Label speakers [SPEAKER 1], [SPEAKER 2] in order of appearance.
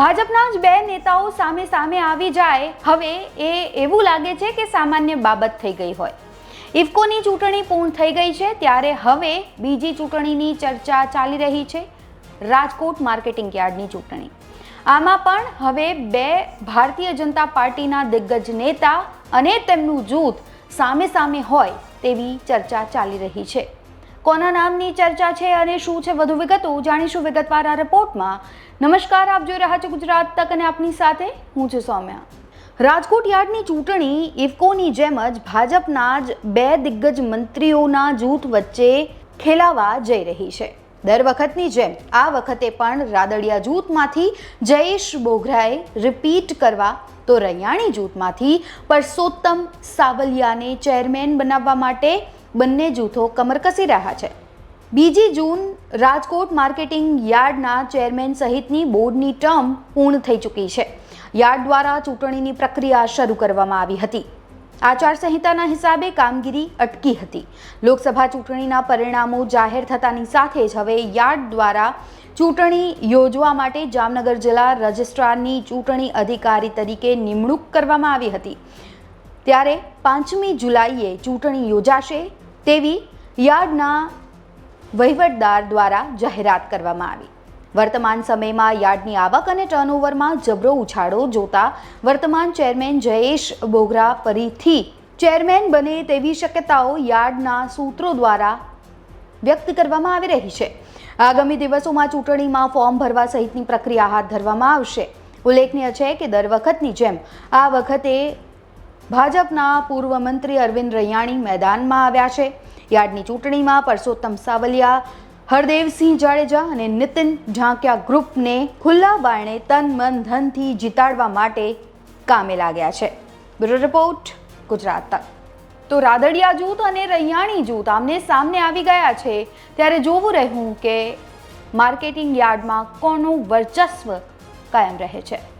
[SPEAKER 1] ભાજપના જ બે નેતાઓ સામે સામે આવી જાય, હવે એ એવું લાગે છે કે સામાન્ય બાબત થઈ ગઈ હોય. ઇફકોની ચૂંટણી પૂર્ણ થઈ ગઈ છે, ત્યારે હવે બીજી ચૂંટણીની ચર્ચા ચાલી રહી છે, રાજકોટ માર્કેટિંગ યાર્ડની ચૂંટણી. આમાં પણ હવે બે ભારતીય જનતા પાર્ટીના દિગ્ગજ નેતા અને તેમનું જૂથ સામે સામે હોય તેવી ચર્ચા ચાલી રહી છે. કોના નામની ચર્ચા છે અને શું છે વધુ વિગતો જાણીશું વિગતવાર આ રિપોર્ટમાં. નમસ્કાર, આપ જોઈ રહ્યા છો ગુજરાત તક અને આપની સાથે હું છું સૌમ્યા. રાજકોટ યાર્ડની ચૂંટણી ઇફકોની જેમ જ ભાજપના જ બે દિગ્ગજ મંત્રીઓના જૂથ વચ્ચે ખેલાવા જઈ રહી છે. દર વખતની જેમ આ વખતે પણ રાદડિયા જૂથમાંથી જયેશ બોઘરાએ રિપીટ કરવા તો રૈયાણી જૂથમાંથી પરસોત્તમ સાવલિયાને ચેરમેન બનાવવા માટે બંને જૂથો કમર કસી રહ્યા છે. બીજી જૂન રાજકોટ માર્કેટિંગ યાર્ડના ચેરમેન સહિતની બોર્ડની ટર્મ પૂર્ણ થઈ ચૂકી છે. યાર્ડ દ્વારા ચૂંટણીની પ્રક્રિયા શરૂ કરવામાં આવી હતી. આચારસંહિતાના હિસાબે કામગીરી અટકી હતી. લોકસભા ચૂંટણીના પરિણામો જાહેર થતાની સાથે જ હવે યાર્ડ દ્વારા ચૂંટણી યોજવા માટે જામનગર જિલ્લા રજિસ્ટ્રારની ચૂંટણી અધિકારી તરીકે નિમણૂક કરવામાં આવી હતી. ત્યારે પાંચમી જુલાઈએ ચૂંટણી યોજાશે. તેવી યાર્ડના વહીવટદાર દ્વારા જાહેરાત કરવામાં આવી. વર્તમાન સમયમાં યાર્ડની આવક અને ટર્નઓવરમાં જબરો ઉછાળો જોતા વર્તમાન ચેરમેન જયેશ બોગરા ફરીથી ચેરમેન બને તેવી શક્યતાઓ યાર્ડના સૂત્રો દ્વારા વ્યક્ત કરવામાં આવી રહી છે. આગામી દિવસોમાં ચૂંટણીમાં ફોર્મ ભરવા સહિતની પ્રક્રિયા હાથ ધરવામાં આવશે. ઉલ્લેખનીય છે કે દર વખતની જેમ આ વખતે ભાજપના પૂર્વ મંત્રી અરવિંદ રૈયાણી મેદાનમાં આવ્યા છે. યાર્ડની ચૂંટણીમાં પરસોત્તમ સાવલિયા, હરદેવસિંહ જાડેજા અને નીતિન ઢાંકિયા ગ્રુપને ખુલ્લા બારણે તન, મન, ધનથી જીતાડવા માટે કામે લાગ્યા છે. બ્યુરો રિપોર્ટ, ગુજરાત તક. તો રાદડિયા જૂથ અને રૈયાણી જૂથ આમને સામને આવી ગયા છે. ત્યારે જોવું રહ્યું કે માર્કેટિંગ યાર્ડમાં કોનું વર્ચસ્વ કાયમ રહે છે.